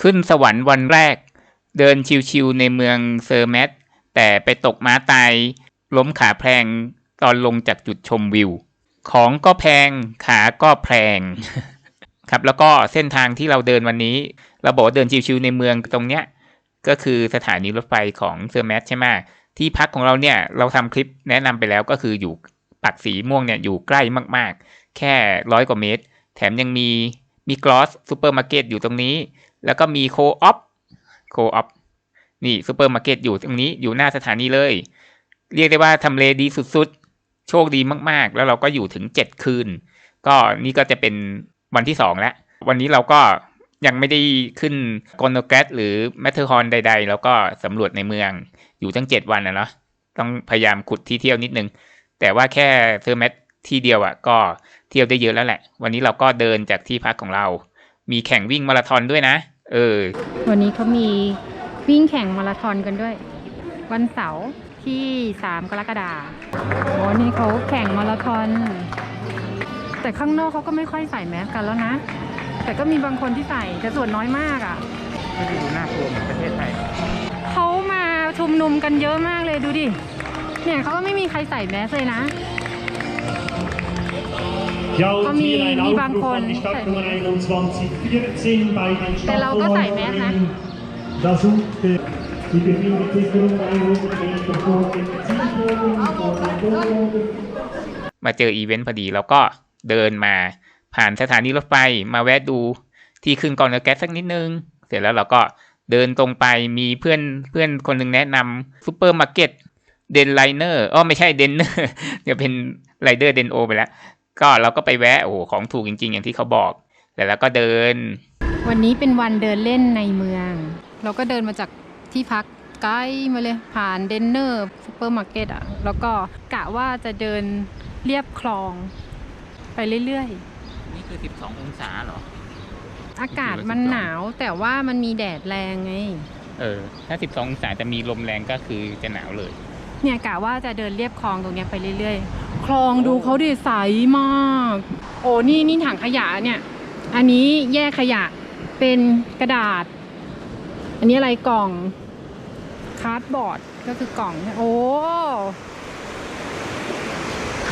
ขึ้นสวรรค์วันแรก เดินชิวๆในเมืองเซอร์แมตแต่ไปตกม้าตายล้มขาแพลงตอนลงจากจุดชมวิว ของก็แพงขาก็แพงครับแล้วก็เส้นทางที่เราเดินวันนี้ เราบอกเดินชิวๆในเมืองตรงเนี้ยก็คือสถานีรถไฟของเซอร์แมตใช่ไหมที่พักของเราเนี่ยเราทำคลิปแนะนำไปแล้วก็คืออยู่ปักสีม่วงเนี่ยอยู่ใกล้มากๆ แค่ร้อยกว่าเมตร แถมยังมีมีกลอสซูเปอร์มาร์เก็ตอยู่ตรงนี้ แล้วก็มีโคออฟโคออฟนี่ซูเปอร์มาร์เก็ตอยู่ตรงนี้อยู่หน้าสถานีเลย เรียกได้ว่าทำเลดีสุดๆ โชคดีมากๆ แล้วเราก็อยู่ถึงเจ็ดคืน ก็นี่ก็จะเป็นวันที่สองแล้ว วันนี้เราก็ยังไม่ได้ขึ้นกอนโนแกรหรือแมทเทอร์ฮอนใด ๆ แล้วก็สำรวจในเมืองอยู่ตั้งเจ็ดวันนะเนาะต้องพยายามขุดที่เที่ยวนิดนึง แต่ว่าแค่เซอร์แมทที่เดียวอะ่ะก็เที่ยวได้เยอะแล้วแหละ วันนี้เราก็เดินจากที่พักของเรา มีแข่งวิ่งมาราธอนด้วยนะ เออ วันนี้เขามีวิ่งแข่งมาราธอนกันด้วย วันเสาร์ที่ 3 กรกฎาคมโอ้นี่เขาแข่งมาราธอน แต่ข้างนอกเขาก็ไม่ค่อยใส่แมสกันแล้วนะ แต่ก็มีบางคนที่ใส่แต่ส่วนน้อยมากอะ่ะไม่ได้ดูน่ากลัวเหมือนประเทศไทยเขามาชุมนุมกันเยอะมากเลยดูดิ เนี่ยเขาก็ไม่มีใครใส่แมสเลยนะ Ja, und Haben hier ein die- die Aufruf Balkon- an die Stadtnummer 2114 bei den Der Lauter sei mehr, ne? Stadtbewohnerinnen. Da sucht äh, die befindet sich rund 100 Meter vor dem Zielbogen, vor dem Bogen. มาเจออีเวนต์พอดีแล้วก็เดินมาผ่านสถานีรถไฟมาแวะดูที่ขึ้นกองเรือแก๊สสักนิดนึง เสร็จแล้วเราก็เดินตรงไปมีเพื่อนเพื่อนคนหนึ่งแนะนำซูเปอร์มาร์เก็ตเดนไลเนอร์อ๋อไม่ใช่เดนเนอร์เดี๋ยวเป็นไรเดอร์เดนโอไปแล้ว ก็เราก็ไปแวะโอ้โหของถูกจริง ๆ อย่างที่เขาบอกแต่แล้วก็เดิน วันนี้เป็นวันเดินเล่นในเมือง เราก็เดินมาจากที่พักไกลมาเลยผ่านเดนเนอร์ซูเปอร์มาร์เก็ตอะแล้วก็กะว่าจะเดินเรียบคลองไปเรื่อยนี่คือ 12 องศาเหรอๆอากาศมันหนาวแต่ว่ามันมีแดดแรงไง เออ ถ้า 12 องศาจะมีลมแรงก็คือจะหนาวเลย เนี่ยกะว่าจะเดินเรียบคลองตรงเนี้ยไปเรื่อยๆ คลองดูเขาดิใสมาก โอ้นี่นี่ถังขยะเนี่ย อันนี้แยกขยะเป็นกระดาษ อันนี้อะไรกล่องคาร์ดบอร์ดก็คือกล่อง โอ้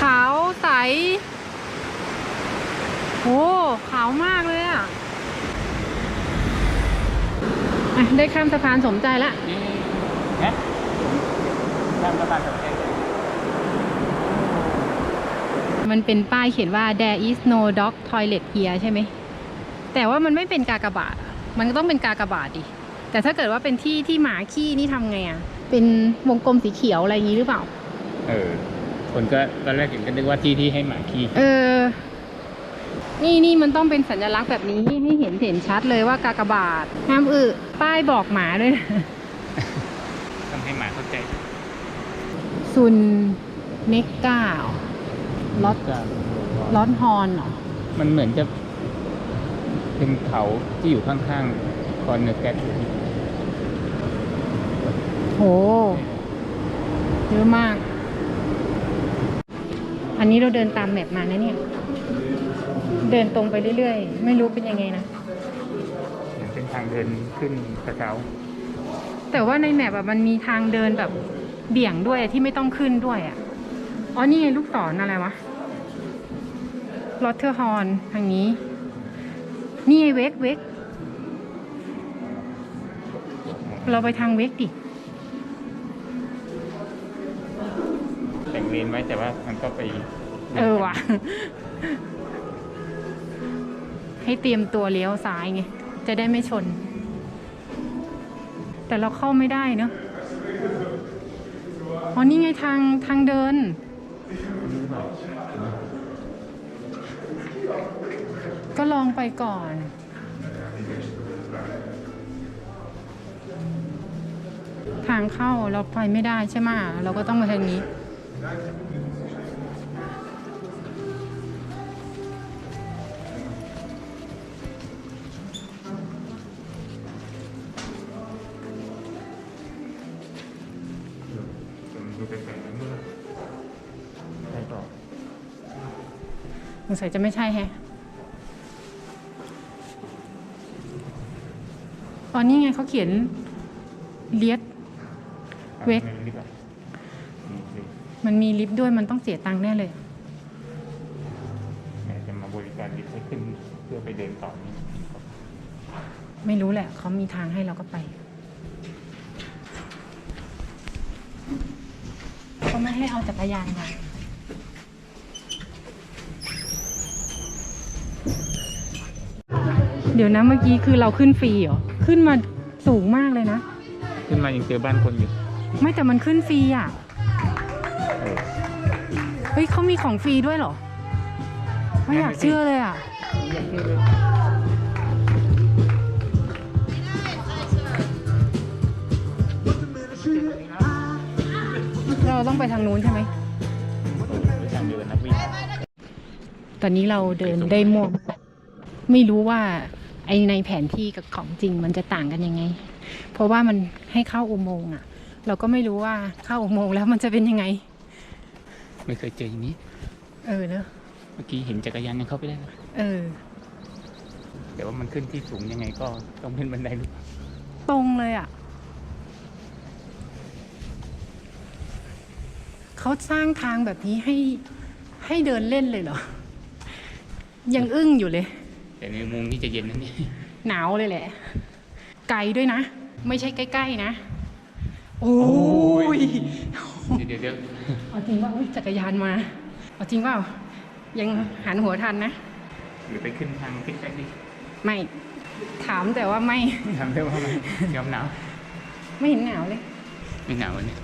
ขาวใส โอ้ขาวมากเลยอะอะได้ข้ามสะพานสมใจละ นี่นะทำประมาณแบบนี้มันเป็นป้ายเขียนว่า there is no dog toilet here ใช่ไหม แต่ว่ามันไม่เป็นกากบาทอะมันก็ต้องเป็นกากบาทดิ แต่ถ้าเกิดว่าเป็นที่ที่หมาขี้นี่ทำไงอะ เป็นวงกลมสีเขียวอะไรอย่างนี้หรือเปล่า เออ คนก็ตอนแรกเห็นก็นึกว่าที่ที่ให้หมาขี้ เออ นี่นี่มันต้องเป็นสัญลักษณ์แบบนี้ให้เห็นเห็นชัดเลยว่ากากบาทห้ามอึ ป้ายบอกหมาด้วยนะต้องให้หมาเข้าใจ ซุนเมกกาลอตก็ลอตฮอนเหรอมันเหมือนจะเป็นเขาที่อยู่ข้างๆคอนเนอร์แกตโหเยอะมาก อันนี้เราเดินตามแมปมานะเนี่ย เดินตรงไปเรื่อยๆ ไม่รู้เป็นยังไงนะ เป็นทางเดินขึ้นกระเช้า แต่ว่าในแมปอะมันมีทางเดินแบบ เบี่ยงด้วยอะที่ไม่ต้องขึ้นด้วยอะอ๋อนี่ไงลูกศรอะไรวะลอตเทอร์ฮอนทางนี้ นี่ไงเวกเวกเราไปทางเวกดิแต่งเลนไว้แต่ว่ามันก็ไปเออว่ะ ให้เตรียมตัวเลี้ยวซ้ายไง จะได้ไม่ชน แต่เราเข้าไม่ได้เนอะ อ๋อ นี่ไงทางทางเดิน ก็ลองไปก่อนทางเข้าเราไปไม่ได้ใช่ไหมเราก็ต้องมาทางนี้ งสัยจะไม่ใช่แฮะอ๋อนี่ไงเขาเขียนเลียดเวกไม่รู้ดีกว่าอืมสิมันมีลิฟต์ด้วยมันต้องเสียตังค์แน่เลยแม่จะมาบริการลิฟต์ให้ขึ้นเพื่อไปเดินต่อนี่ครับไม่รู้แหละ เขามีทางให้เราก็ไปเขาไม่ให้เอาจักรยานมา เดี๋ยวนะเมื่อกี้คือเราขึ้นฟรีเหรอ ขึ้นมาสูงมากเลยนะ ขึ้นมายังเจอบ้านคนอยู่ไม่แต่มันขึ้นฟรีอะเออเฮ้ยเขามีของฟรีด้วยเหรอ ไม่อยากเชื่อเลยอะ เราต้องไปทางนู้นใช่ไหมไปทางเดินนักวิ่งตอนนี้เราเดินได้ม่วงไม่รู้ว่า ไอในแผนที่กับของจริงมันจะต่างกันยังไง เพราะว่ามันให้เข้าอุโมงค์อะ เราก็ไม่รู้ว่าเข้าอุโมงค์แล้วมันจะเป็นยังไง ไม่เคยเจออย่างนี้ เออเนอะเมื่อกี้เห็นจักรยานยังเข้าไปได้เลยเออ แต่ว่ามันขึ้นที่สูงยังไงก็ต้องเป็นบันไดหรือเปล่าตรงเลยอะเขาสร้างทางแบบนี้ให้ให้เดินเล่นเลยเหรอ ยังอึ้งอยู่เลย แต่ในมุมนี้จะเย็นนะเนี่ยหนาวเลยแหละ ไกลด้วยนะ ไม่ใช่ใกล้ๆนะ โอ้ยเดี๋ยวเดี๋ยวเอาจริงว่าอุ๊ยจักรยานมาเอาจริงเปล่ายังหันหัวทันนะหรือไปขึ้นทางทิศใต้ดิไม่ ถามแต่ว่าไม่ทำได้ว่ามันยอมหนาว ไม่เห็นหนาวเลย ไม่หนาววันนี้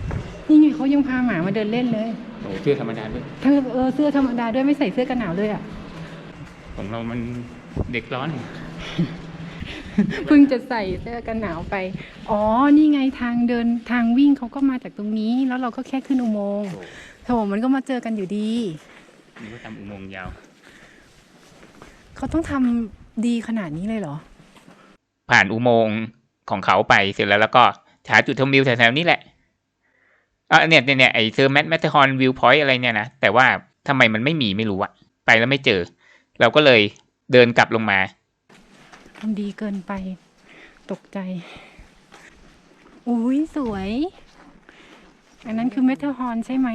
นี่ไงเขายังพาหมามาเดินเล่นเลยโอ้เสื้อธรรมดาด้วยทั้งเออเสื้อธรรมดาด้วยไม่ใส่เสื้อกันหนาวด้วยอะของเรามัน เด็กร้อน เพิ่งจะใส่เสื้อกันหนาวไป อ๋อ นี่ไงทางเดินทางวิ่งเขาก็มาจากตรงนี้ แล้วเราก็แค่ขึ้นอุโมงค์โถมันก็มาเจอกันอยู่ดี นี่ก็ทำอุโมงค์ยาว เขาต้องทำดีขนาดนี้เลยเหรอ ผ่านอุโมงค์ของเขาไปเสร็จแล้วแล้วก็หาจุดชมวิวแถวๆนี้แหละอะเนี่ยเนี่ยเนี่ยไอเซอร์แมทแมทเทอร์ฮอนวิวพอยต์อะไรเนี่ยนะ แต่ว่าทำไมมันไม่มีไม่รู้อะไปแล้วไม่เจอ เราก็เลย เดินกลับลงมาทำดีเกินไป ตกใจ อุ้ยสวย อันนั้นคือเมทัลฮอร์นใช่ไหม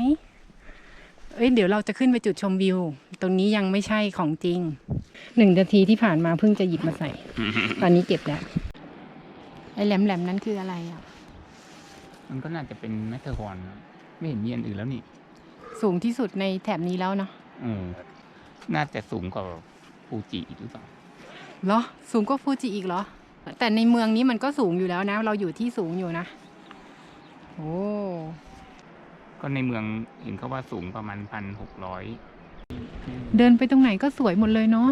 เอ้ยเดี๋ยวเราจะขึ้นไปจุดชมวิว ตรงนี้ยังไม่ใช่ของจริง หนึ่งนาทีที่ผ่านมาเพิ่งจะหยิบมาใส่ ตอนนี้เก็บแล้ว ไอ้แหลมๆนั้นคืออะไรอะ มันก็น่าจะเป็นแมทเทอร์ฮอนนะไม่เห็นมีอันอื่นแล้วนี่สูงที่สุดในแถบนี้แล้วเนาะ อืมน่าจะสูงกว่า ฟูจิอีกหรือเปล่าเหรอ สูงกว่าฟูจิอีกเหรอ แต่ในเมืองนี้มันก็สูงอยู่แล้วนะ เราอยู่ที่สูงอยู่นะ โอ้ ก็ในเมืองเห็นเขาว่าสูงประมาณพันหกร้อยเดินไปตรงไหนก็สวยหมดเลยเนาะ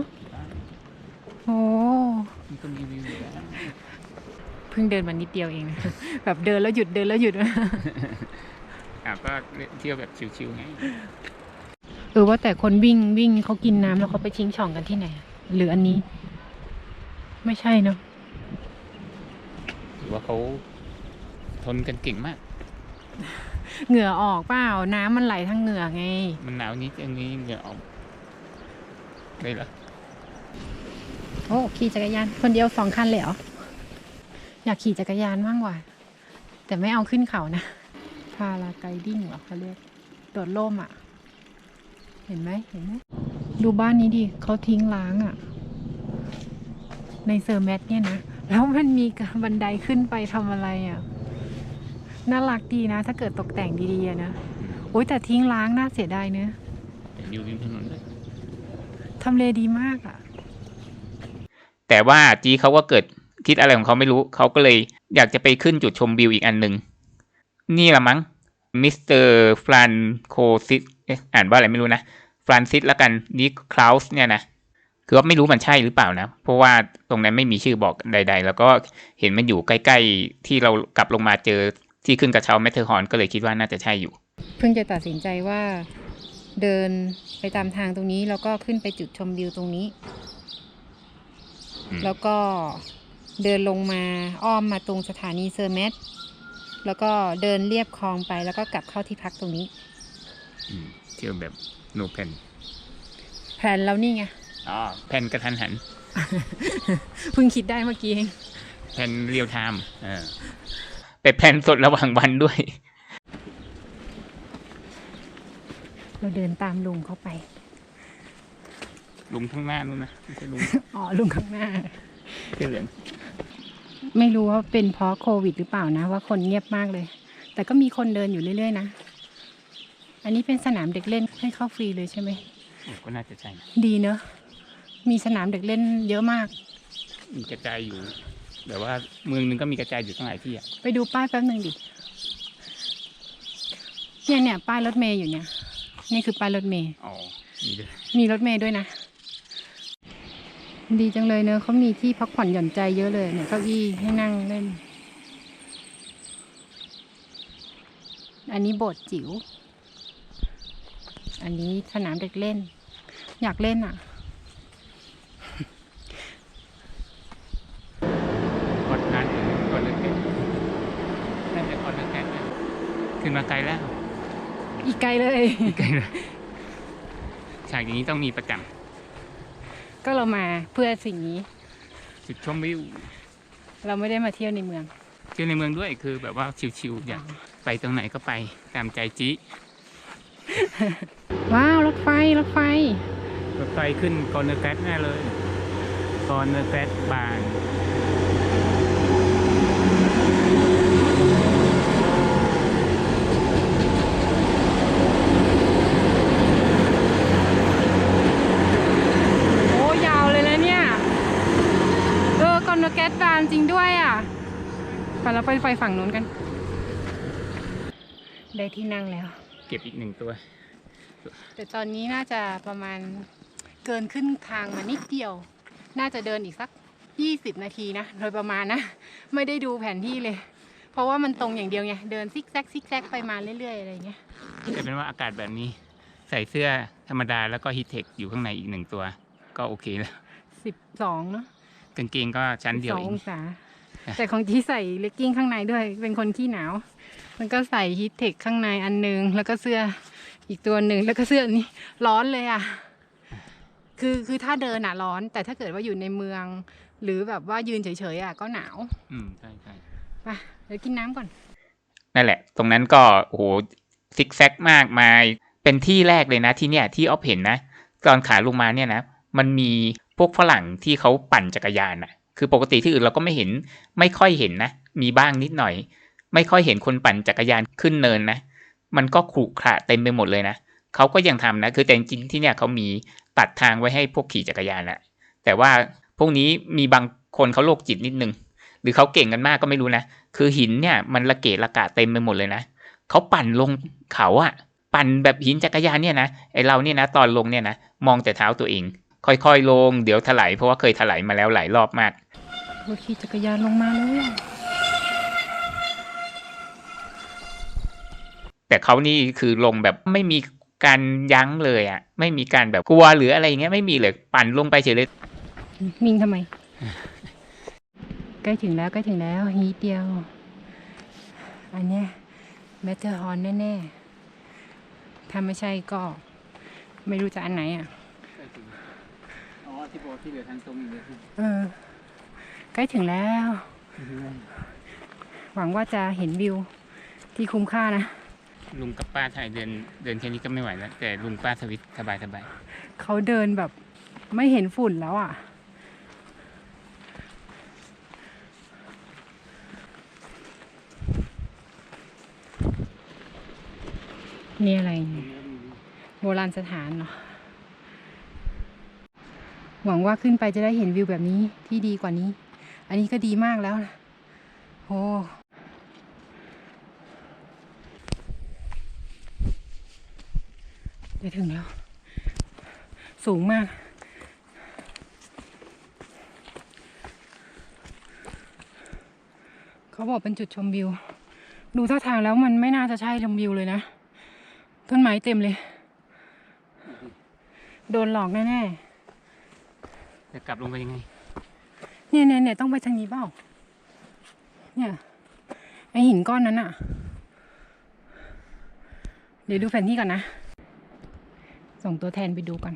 โอ้มันก็มีวิวอยู่แล้วเพิ่งเดินมานิดเดียวเอง แบบเดินแล้วหยุดเดินแล้วหยุด อะก็เที่ยวแบบชิวๆไง เออว่าแต่คนวิ่งวิ่งเขากินน้ำแล้วเขาไปชิงช่องกันที่ไหนอะหรืออันนี้ ไม่ใช่เนาะหรือว่าเขาทนกันเก่งมาก เหงื่อออกเปล่าน้ำมันไหลทางเหงื่อไง มันหนาวนิดอย่างนี้เหงื่อออกได้เหรอโอ้ขี่จักรยาน คนเดียวสองคันเลยเหรออยากขี่จักรยานบ้างว่ะแต่ไม่เอาขึ้นเขานะพาราไกดิ้งเหรอเขาเรียกโดดร่มอะ เห็นไหมเห็นไหมดูบ้านนี้ดิเขาทิ้งล้างอะ ในเซอร์แมทเนี่ยนะ แล้วมันมีบันไดขึ้นไปทำอะไรอะ น่ารักดีนะ ถ้าเกิดตกแต่งดีๆอะนะ โอ้ยแต่ทิ้งล้างน่าเสียดายเนอะอยู่ริมถนนเลยทำเลดีมากอะ แต่ว่าจีเขาก็เกิดคิดอะไรของเขาไม่รู้ เขาก็เลยอยากจะไปขึ้นจุดชมวิวอีกอันหนึ่ง นี่ละมั้ง มิสเตอร์ฟรานโคซิส เอ๊ะอ่านว่าอะไรไม่รู้นะฟรานซิสละกันนี่คลาวส์เนี่ยนะคือว่าไม่รู้มันใช่หรือเปล่านะ เพราะว่าตรงนั้นไม่มีชื่อบอกใด ๆ แล้วก็เห็นมันอยู่ใกล้ ๆ ที่เรากลับลงมาเจอที่ขึ้นกระเช้าแมทเทอร์ฮอนก็เลยคิดว่าน่าจะใช่อยู่ เพิ่งจะตัดสินใจว่าเดินไปตามทางตรงนี้แล้วก็ขึ้นไปจุดชมวิวตรงนี้อืมแล้วก็เดินลงมาอ้อมมาตรงสถานีเซอร์เมทแล้วก็เดินเลียบคลองไปแล้วก็กลับเข้าที่พักตรงนี้อืม เที่ยวแบบโนแพนแผนแล้วนี่ไง อ๋อแพนกระทันหัน เพิ่งคิดได้เมื่อกี้เองแผ่นเรียลไทม์เออไปแผ่นสดระหว่างวันด้วย เราเดินตามลุงเข้าไป ลุงข้างหน้านู่นนะไม่ใช่ลุงอ๋อลุงข้างหน้า เสื้อเหลืองไม่รู้ว่าเป็นเพราะโควิดหรือเปล่านะ ว่าคนเงียบมากเลย แต่ก็มีคนเดินอยู่เรื่อยๆนะ อันนี้เป็นสนามเด็กเล่นให้เข้าฟรีเลยใช่ไหมก็น่าจะใช่นะดีเนอะมีสนามเด็กเล่นเยอะมาก มีกระจายอยู่ แต่ว่าเมืองหนึงก็มีกระจายอยู่ตั้งหลายที่อะไปดูป้ายแป๊บหนึ่งดิเนี่ยเนี่ยป้ายรถเมย์อยู่เนี่ย นี่คือป้ายรถเมย์อ๋อมีด้วยมีรถเมย์ด้วยนะ ดีจังเลยเนอะเขามีที่พักผ่อนหย่อนใจเยอะเลยเนี่ยเก้าอี้ให้นั่งเล่น อันนี้โบสถ์จิ๋ว อันนี้สนามเด็กเล่น อยากเล่นอะ กดนั้นกดเลยแกน่าจะกดเลยแกนะขึ้นมาไกลแล้ว อีกไกลเลยไกลแล้วฉากอย่างนี้ต้องมีประจก็เรามาเพื่อสิ่งนี้ำจุดชมวิว เราไม่ได้มาเที่ยวในเมือง เที่ยวในเมืองด้วยคือแบบว่าชิวๆอยากไปตรงไหนก็ไปตามใจจี ว้าวรถไฟรถไฟ รถไฟขึ้นกอนเนอร์แกรแน่เลยกอนเนอร์แกรบางโอ้ยาวเลยนะเนี่ยเออกอนโนแก๊สบานจริงด้วยอะไปเราไปไฟฝั่งนู้นกัน ได้ที่นั่งแล้ว เก็บอีกหนึ่งตัว แต่ตอนนี้น่าจะประมาณเกินขึ้นทางมานิดเดียว น่าจะเดินอีกสักยี่สิบนาทีนะ โดยประมาณนะ ไม่ได้ดูแผนที่เลย เพราะว่ามันตรงอย่างเดียวไง เดินซิกแซกซิกแซกไปมาเรื่อยๆอะไรอย่างเงี้ยแต่เป็นว่าอากาศแบบนี้ ใส่เสื้อธรรมดาแล้วก็ฮีทเทคอยู่ข้างในอีกหนึ่งตัว ก็โอเคแล้วสิบสองเนาะกางเกงก็ชั้นเดียวสองเอองงศาแต่ของที่ใส่เลกกิ้งข้างในด้วย เป็นคนขี้หนาว มันก็ใส่ฮีทเทคข้างในอันหนึง แล้วก็เสื้อ อีกตัวหนึ่งแล้วก็เสื้อนี้ร้อนเลยอะคือคือถ้าเดินอะร้อน แต่ถ้าเกิดว่าอยู่ในเมือง หรือแบบว่ายืนเฉยๆอะก็หนาว อืมใช่ใช่ไปเดี๋ยวกินน้ำก่อน นั่นแหละ ตรงนั้นก็โอ้โหซิกแซกมากมายเป็นที่แรกเลยนะที่เนี่ยที่ออฟเห็นนะตอนขาลงมาเนี่ยนะมันมีพวกฝรั่งที่เขาปั่นจักรยานอะคือปกติที่อื่นเราก็ไม่เห็น ไม่ค่อยเห็นนะ มีบ้างนิดหน่อย ไม่ค่อยเห็นคนปั่นจักรยานขึ้นเนินนะ มันก็ขรุขระเต็มไปหมดเลยนะเขาก็ยังทำนะคือแต่จริงที่เนี่ยเขามีตัดทางไว้ให้พวกขี่จักรยานแหละแต่ว่าพวกนี้มีบางคนเขาโรคจิตนิดนึงหรือเขาเก่งกันมากก็ไม่รู้นะคือหินเนี่ยมันระเกะระกะเต็มไปหมดเลยนะเขาปั่นลงเขาอะปั่นแบบหินจักรยานเนี่ยนะไอเราเนี่ยนะตอนลงเนี่ยนะมองแต่เท้าตัวเอง ค่อยๆลง เดี๋ยวถลายเพราะว่าเคยถลายมาแล้วหลายรอบมากขี่จักรยานลงมาเลย แต่เขานี่คือลงแบบไม่มีการยั้งเลยอะไม่มีการแบบกลัวหรืออะไรอย่างเงี้ยไม่มีเลยปั่นลงไปเฉยเลยนิ่งทำไม ใกล้ถึงแล้วใกล้ถึงแล้วฮีทเดียว อันเนี้ยแมทเทอร์ฮอนแน่ๆถ้าไม่ใช่ก็ไม่รู้จะอันไหนอะอ๋อที่บอกที่เหลือทางตรงนี้เออใกล้ถึงแล้ว หวังว่าจะเห็นวิวที่คุ้มค่านะ ลุงกับป้าถ่ายเดินเดินแค่นี้ก็ไม่ไหวแล้วแต่ลุงป้าสวิตสบายสบายเขาเดินแบบไม่เห็นฝุ่นแล้วอะ นี่อะไร โบราณสถานเหรอหวังว่าขึ้นไปจะได้เห็นวิวแบบนี้ที่ดีกว่านี้ อันนี้ก็ดีมากแล้วนะโอ้ จะถึงแล้ว สูงมาก เขาบอกเป็นจุดชมวิว ดูท่าทางแล้วมันไม่น่าจะใช่ชมวิวเลยนะ ต้นไม้เต็มเลย โดนหลอกแน่ๆ จะกลับลงไปยังไงๆเนี่ยเนี่ยเนี่ยต้องไปทางนี้เปล่า เนี่ยไอหินก้อนนั้นอะเดี๋ยวดูแผนที่ก่อนนะ ส่งตัวแทนไปดูก่อน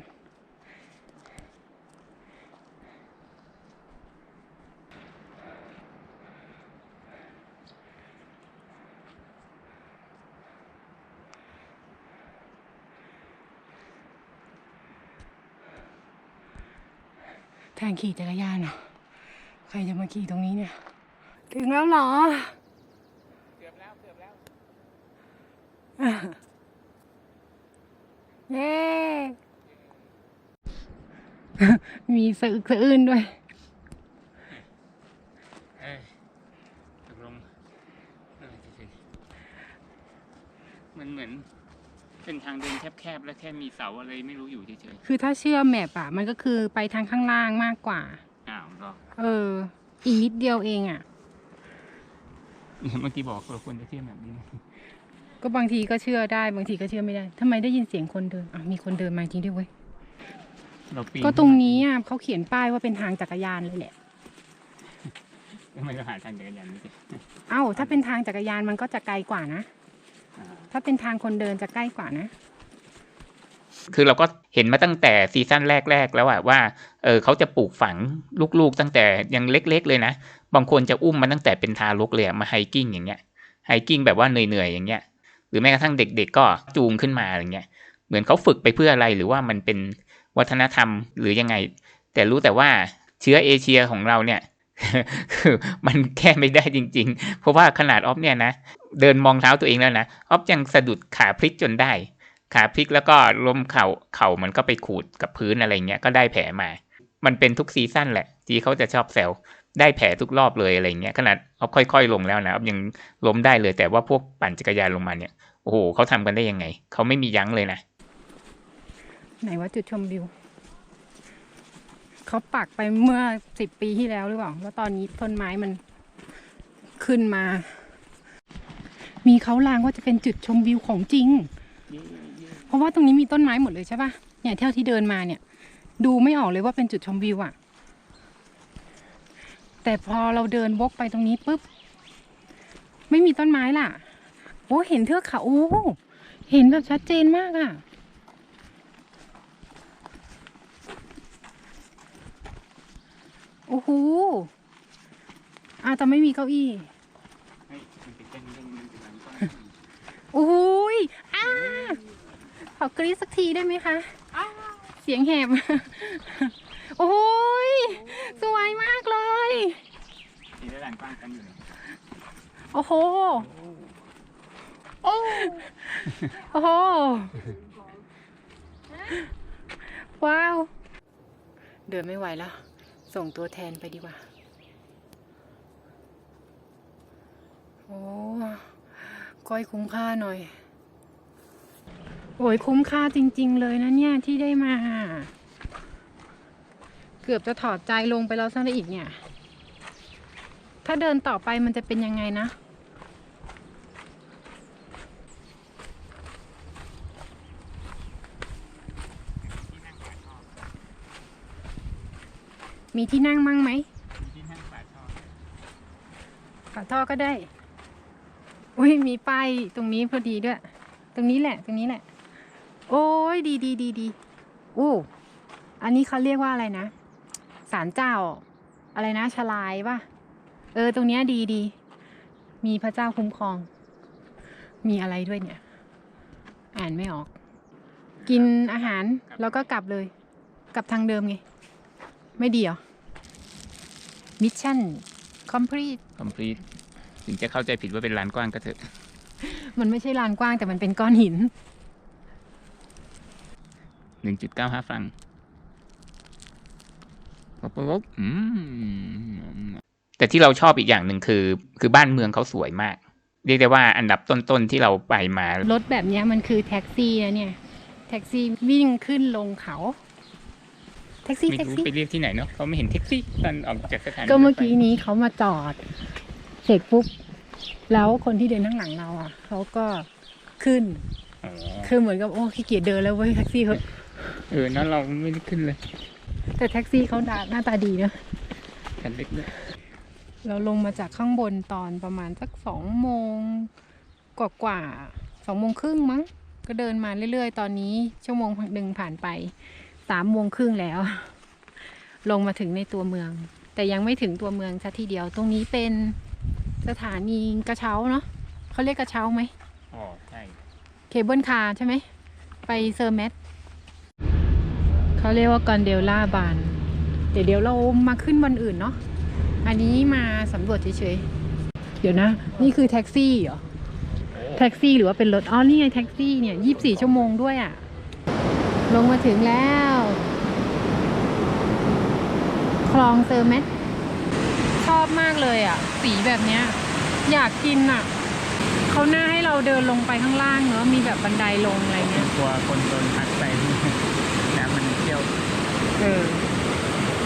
ทางขี่จักรยานเหรอใครจะมาขี่ตรงนี้เนี่ย ถึงแล้วเหรอ มีสะอึกสะอื้นด้วยตกลงมันเหมือน เป็นทางเดินแคบๆ แล้วแค่มีเสาอะไรไม่รู้อยู่เฉยคือถ้าเชื่อมแมปอะมันก็คือไปทางข้างล่างมากกว่า ๆ อ้าวก็เออ อีกนิดเดียวเองอะเมื่อกี้บอกเราควรจะเที่ยวแบบนี้นะก็บางทีก็เชื่อได้บางทีก็เชื่อไม่ได้ทำไมได้ยินเสียงคนเดินอะมีคนเดินมาจริงด้วยเว้ย เราปีนก็ตรงนี้อะเขาเขียนป้ายว่าเป็นทางจักรยานเลยแหละทำไมเราหาทางจักรยานไม่เจอเอ้าถ้าเป็นทางจักรยานมันก็จะไกลกว่านะอ่าถ้าเป็นทางคนเดินจะใกล้กว่านะ คือเราก็เห็นมาตั้งแต่ซีซั่นแรก ๆ แล้วอะว่า เออเขาจะปลูกฝังลูกๆตั้งแต่ยังเล็ก ๆ เลยนะ บางคนจะอุ้มมาตั้งแต่เป็นทารกเลยอะมาไฮกิ้งอย่างเงี้ย ไฮกิ้งแบบว่าเหนื่อยๆอย่างเงี้ย หรือแม้กระทั่งเด็ก ๆ ก็จูงขึ้นมาอย่างเงี้ย เหมือนเขาฝึกไปเพื่ออะไรหรือว่ามันเป็น วัฒนธรรมหรือยังไง แต่รู้แต่ว่าเชื้อเอเชียของเราเนี่ยคือมันแก้ไม่ได้จริง ๆ เพราะว่าขนาดออฟเนี่ยนะเดินมองเท้าตัวเองแล้วนะออฟยังสะดุดขาพลิกจนได้ ขาพลิกแล้วก็ล้มเข่าเข่ามันก็ไปขูดกับพื้นอะไรเงี้ยก็ได้แผลมา มันเป็นทุกซีซั่นแหละที่เขาจะชอบแซวได้แผลทุกรอบเลยอะไรเงี้ยขนาดเอาค่อย ๆ ลงแล้วนะเอายังล้มได้เลยแต่ว่าพวกปั่นจักรยานลงมาเนี่ยโอ้โหเขาทำกันได้ยังไงเขาไม่มียั้งเลยนะ ไหนว่าจุดชมวิว เขาปักไปเมื่อสิบปีที่แล้วหรือเปล่า แล้วตอนนี้ต้นไม้มันขึ้นมา มีเขาลางว่าจะเป็นจุดชมวิวของจริง เพราะว่าตรงนี้มีต้นไม้หมดเลยใช่ปะเนี่ยเท่าที่เดินมาเนี่ย ดูไม่ออกเลยว่าเป็นจุดชมวิวอะแต่พอเราเดินวกไปตรงนี้ปุ๊บ ไม่มีต้นไม้ล่ะ โอ้เห็นเทือกเขาโอ้เห็นแบบชัดเจนมากอะ โอ้โหอาแต่ไม่มีเก้าอี้โอ้ยอ้าขอกรี๊ดสักทีได้ไหมคะ เสียงแหบ โอ้ยสวยมากเลยทีละลานกว้างกันอยู่โอ้โหโอ้โอ้โห ว้าว เดินไม่ไหวแล้ว ส่งตัวแทนไปดีกว่า โอ้ก้อยคุ้มค่าหน่อย โอ้ยคุ้มค่าจริง ๆ เลยนะเนี่ยที่ได้มา เกือบจะถอดใจลงไปแล้วซะอีกเนี่ย ถ้าเดินต่อไปมันจะเป็นยังไงนะ มีที่นั่งมั่งไหมที่นั่งฝาท่อฝาท่อก็ได้ อุ้ยมีป้ายตรงนี้พอดีด้วย ตรงนี้แหละ ตรงนี้แหละ โอ้ยดีดีดีดีอู้อันนี้เขาเรียกว่าอะไรนะศาลเจ้า อะไรนะชลายป่ะ เออ ตรงเนี้ยดีดี มีพระเจ้าคุ้มครอง มีอะไรด้วยเนี่ย อ่านไม่ออก กินอาหารแล้วก็กลับเลย กลับทางเดิมไง ไม่ดีเหรอ มิชชั่น complete complete ถึงจะเข้าใจผิดว่าเป็นลานกว้างก็เถอะ มันไม่ใช่ลานกว้างแต่มันเป็นก้อนหินหนึ่งจุดเก้าห้าฟรังปุ๊บปุ๊บปุ๊บอืมแต่ที่เราชอบอีกอย่างหนึ่งคือ คือบ้านเมืองเขาสวยมาก เรียกได้ว่าอันดับต้นๆที่เราไปมา รถแบบเนี้ยมันคือแท็กซี่นะเนี่ย แท็กซี่วิ่งขึ้นลงเขา แท็กซี่ไม่แท็กรู้ซี่ ไปเรียกที่ไหนเนาะเขาไม่เห็นแท็กซี่ตอนออกจากสถานีก็เมื่อรถไฟกี้นี้เขามาจอด เสร็จปุ๊บ แล้วคนที่เดินข้างหลังเราอะเขาก็ขึ้น อ๋อคือเหมือนกับโอ้ขี้เกียจเดินแล้วเว้ยแท็กซี่เขาเออนั่นเราไม่ได้ขึ้นเลยแต่แท็กซี่เขาหน้าตาดีนะ คันเล็กด้วยเราลงมาจากข้างบนตอนประมาณสักสองโมงกว่ากว่าสองโมงครึ่งมั้ง ก็เดินมาเรื่อยๆ ตอนนี้ชั่วโมงหนึ่งผ่านไป สามโมงครึ่งแล้ว ลงมาถึงในตัวเมือง แต่ยังไม่ถึงตัวเมืองซะทีเดียวตรงนี้เป็นสถานีกระเช้าเนาะเขาเรียกกระเช้าไหมอ๋อใช่เคเบิลคาร์ใช่ไหม ไปเซอร์แมทเขาเรียกว่ากอนเดลล่าบาน เดี๋ยวเดี๋ยวเรามาขึ้นวันอื่นเนาะอันนี้มาสำรวจเฉยๆ เดี๋ยวนะ นี่คือแท็กซี่เหรอ แท็กซี่หรือว่าเป็นรถ อ๋อ นี่ไงแท็กซี่เนี่ยยี่บสี่ชั่วโมงด้วยอะ่ะ ลงมาถึงแล้ว ค ลองเซอร์เมตชอบมากเลยอะ่ะ สีแบบเนี้ย อยากกินอะเขาหน้าให้เราเดินลงไปข้างล่างเนอะมีแบบบันไดลงอะไรเงี้ยกลัวคนโดนพัดไปน้ำมันเที่ยวเออ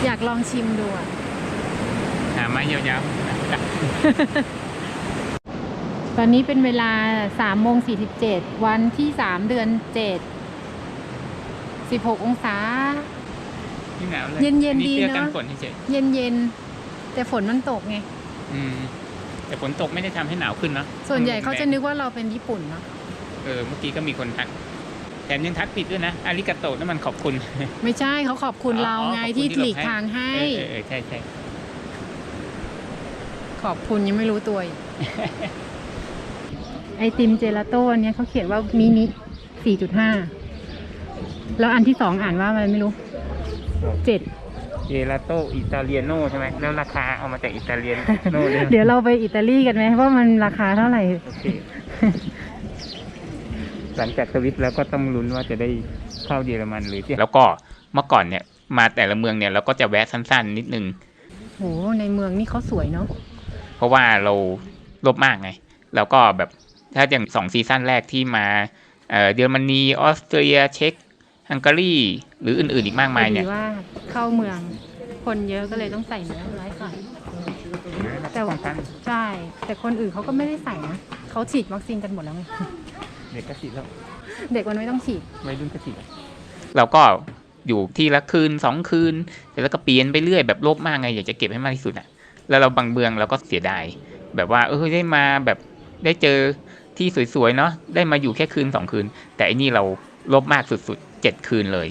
อยากลองชิมดูอะหาไม้ยาวตอนนี้เป็นเวลาสามโมงสี่สิบเจ็ดวันที่สามเดือนเจ็ดสิบหกองศา ๆนี่หนาวเลยเย็นๆดีอัสื้อเนอะกันฝนเฉยเย็นเย็นๆแต่ฝนมันตกไงๆอืม แต่ฝนตกไม่ได้ทำให้หนาวขึ้นเนาะส่วนใหญ่เขาจะนึกว่าเราเป็นญี่ปุ่นเนาะเออเมื่อกี้ก็มีคนทักแถมยังทักผิดด้วยนะอาริกาโตะนั่นมันขอบคุณ ไม่ใช่เขาขอบคุณเราไงอ๋อขอบคุณที่ที่หลีกหลบให้ทางให้เออเออเออใช่ใช่ขอบคุณยังไม่รู้ตัวอีกไอติมเจลาโต้อันเนี้ยเขาเขียนว่ามินิสี่จุดห้าแล้วอันที่สองอ่านว่าอะไรไม่รู้ เจ็ดเจลาโตอิตาเลียโนใช่ไหมแล้วราคาเอามาจากอิตาเลียโนเลยเดี๋ยวเราไปอิตาลีกันไหมว่ามันราคาเท่าไหร่ โอเค หลังจากสวิตช์แล้วก็ต้องลุ้นว่าจะได้เข้าเยอรมันหรือที่แล้วก็เมื่อก่อนเนี่ย มาแต่ละเมืองเนี่ยเราก็จะแวะสั้นๆ นิดนึงโหในเมืองนี่เขาสวยเนาะเพราะว่าเราลบมากไง แล้วก็แบบถ้าอย่างสองซีซั่นแรกที่มาเอ่อเยอรมนีออสเตรียเช็ก ฮังการีหรืออื่นๆอีกมากมายเนี่ยพอดีว่าเข้าเมืองคนเยอะก็เลยต้องใส่เนื้อไว้ก่อนแต่ว่าใช่ แต่คนอื่นเขาก็ไม่ได้ใส่นะเขาฉีดวัคซีนกันหมดแล้วไงเด็กก็ฉีดแล้ว เด็กมันไม่ต้องฉีดวัยรุ่นก็ฉีดแล้วเราก็อยู่ที่ละคืนสองคืนเสร็จแล้วก็เปลี่ยนไปเรื่อยแบบโลภมากไงอยากจะเก็บให้มากที่สุดอะ แล้วเราบางเมืองเราก็เสียดายแบบว่าเออได้มาแบบได้เจอที่สวยๆเนาะได้มาอยู่แค่คืนสองคืน แต่อันนี้เราโลภมากสุดๆ เจ็ดคืนเลย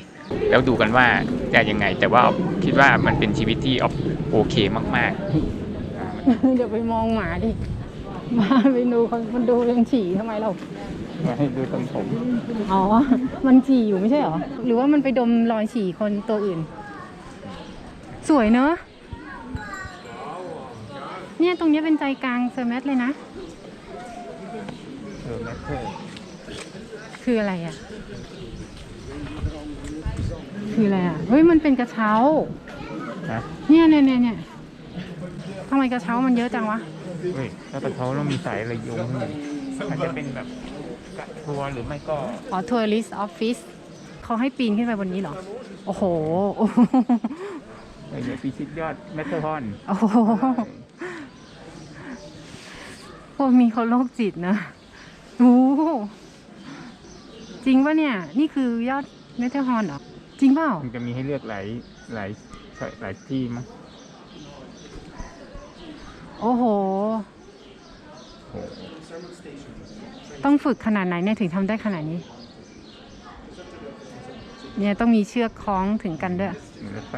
แล้วดูกันว่าจะยังไง แต่ว่าออฟคิดว่ามันเป็นชีวิตที่ออฟโอเคมากเดี๋ยวไปมองหมาดิหมาไปดูเขามันดูยังฉี่ทำไมเราๆให้ดูตรงผม อ๋อ มันฉี่อยู่ไม่ใช่เหรอ หรือว่ามันไปดมรอยฉี่คนตัวอื่น สวยเนอะ เนี่ยตรงเนี้ยเป็นใจกลางเซอร์แมสเลยนะเออแมทเทอร์คืออะไรอะ คืออะไรอะ เฮ้ย มันเป็นกระเช้านะเนี่ยเนี่ยเนี่ยเนี่ยทำไมกระเช้ามันเยอะจังวะ เฮ้ยแล้วแต่เขาเรามีสายอะไรโยงข้างในอาจจะเป็นแบบกระทัวร์หรือไม่ก็อ๋อทัวริสต์ออฟฟิศเขาให้ปีนขึ้นไปบนนี้เหรอ โอ้โห โอ้โหเดี๋ยวพิชิตยอดแมทเทอร์ฮอนโอ้โหพวกนี้เขาโรคจิตนะโอ้โหจริงปะเนี่ย นี่คือยอดเมทัลฮอนเหรอ จริงเปล่ามันจะมีให้เลือกหลายหลายหลายที่มั้งโอ้โหโอ้โหต้องฝึกขนาดไหนเนี่ยถึงทำได้ขนาดนี้ เนี่ยต้องมีเชือกคล้องถึงกันด้วย เหมือนรถไฟ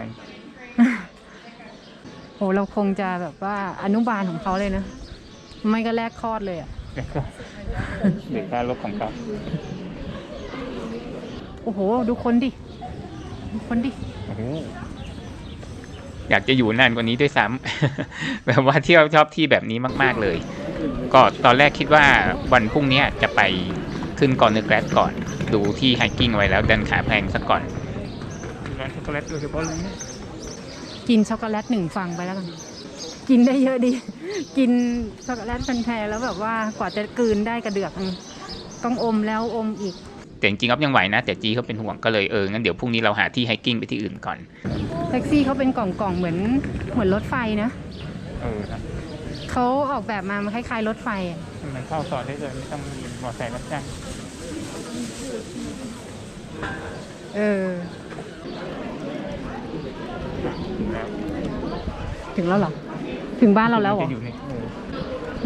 โหเราคงจะแบบว่าอนุบาลของเขาเลยนะ ไม่ก็แลกคลอดเลยอะแล้วก็เด็กทารกของเขาโอ้โห ดูคนดิ ดูคนดิโอ้โหอยากจะอยู่นานกว่านี้ด้วยซ้ำ แบบว่าเที่ยวชอบที่แบบนี้มาก ๆเลย ก็ตอนแรกคิดว่าวันพรุ่งนี้จะไปขึ้นกอนเนอร์แกรสก่อน ดูที่ไฮกิ้งไว้แล้วดันขาแพงสักก่อนร้านช็อกโกแลตโดยเฉพาะเลยเนี่ยกินช็อกโกแลตหนึ่งฟังไปแล้วกัน กินได้เยอะดี กินช็อกโกแลตแพงๆแล้วแบบว่ากว่าจะกลืนได้กระเดือกหนึ่งต้องอมแล้วอมอีก แต่จริงๆอ๊อฟยังไหวนะ แต่จีเขาเป็นห่วงก็เลยเอองั้นเดี๋ยวพรุ่งนี้เราหาที่ไฮกิ้งไปที่อื่นก่อนแท็กซี่เขาเป็นกล่องๆเหมือนเหมือนรถไฟนะเออนะเขาออกแบบมามันคล้ายๆรถไฟอะมันเข้าซอยได้เลยไม่ต้องมีมอเตอร์ไซค์รับจ้างเออแล้วถึงแล้วเหรอ ถึงบ้านเราแล้วเหรอ จะอยู่ในเออ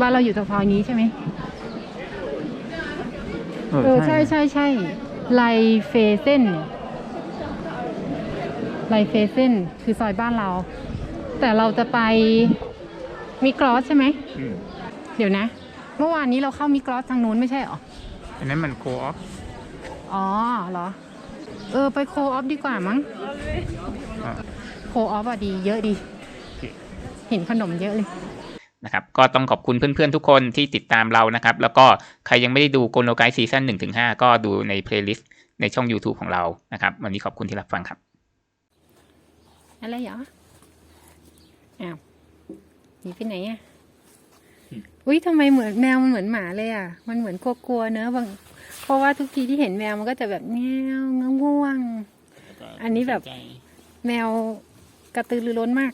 บ้านเราอยู่ตรงซอยนี้ใช่ไหม เออใช่ใช่ใช่ไลเฟเซนเนี่ยไลเฟเซนคือซอยบ้านเรา แต่เราจะไปมิกรอสใช่ไหม อืมเดี๋ยวนะ เมื่อวานนี้เราเข้ามิกรอสทางนู้นไม่ใช่เหรอ อันนั้นมันโคออฟอ๋อเหรอ เออ ไปโคออฟดีกว่ามั้ง อะโโพออฟอะดี เยอะดี เห็นขนมเยอะเลย นะครับก็ต้องขอบคุณเพื่อนๆทุกคนที่ติดตามเรานะครับ แล้วก็ใครยังไม่ได้ดูโกโนไกซีซั่นหนึ่งถึงห้าก็ดูในเพลย์ลิสต์ในช่อง YouTube ของเรานะครับ วันนี้ขอบคุณที่รับฟังครับ อะไรเหรออ้าวหนีไปไหนอะอืมอุ้ยทำไมเหมือนแมวมันเหมือนหมาเลยอะ มันเหมือนกลัวๆเนอะบางเพราะว่าทุกทีที่เห็นแมวมันก็จะแบบแมวง่วง อันนี้แบบแมวกระตือรือร้นมาก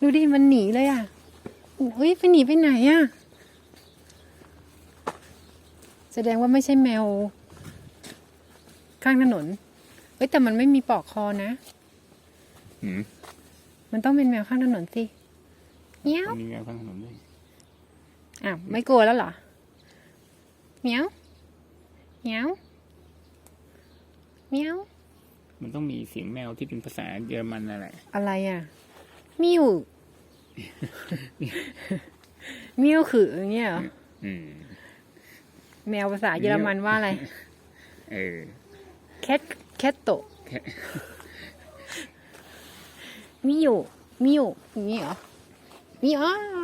ดูดิมันหนีเลยอะ เฮ้ยไปหนีไปไหนอะแสดงว่าไม่ใช่แมว ข้างถนน เฮ้ยแต่มันไม่มีปลอกคอนะอืมมันต้องเป็นแมวข้างถนนสิเมียวมีแมวข้างถนนด้วยอ้าวไม่กลัวแล้วเหรอเมียวเมียวเมียวมันต้องมีเสียงแมวที่เป็นภาษาเยอรมันอะไร อะไรอะมิว มิวขืออย่างเงี้ยเหรออืมแมวภาษาเยอรมันว่าอะไร เออแคทแคทโตมิวมิวอย่างนี้เหรอมิวอ้าว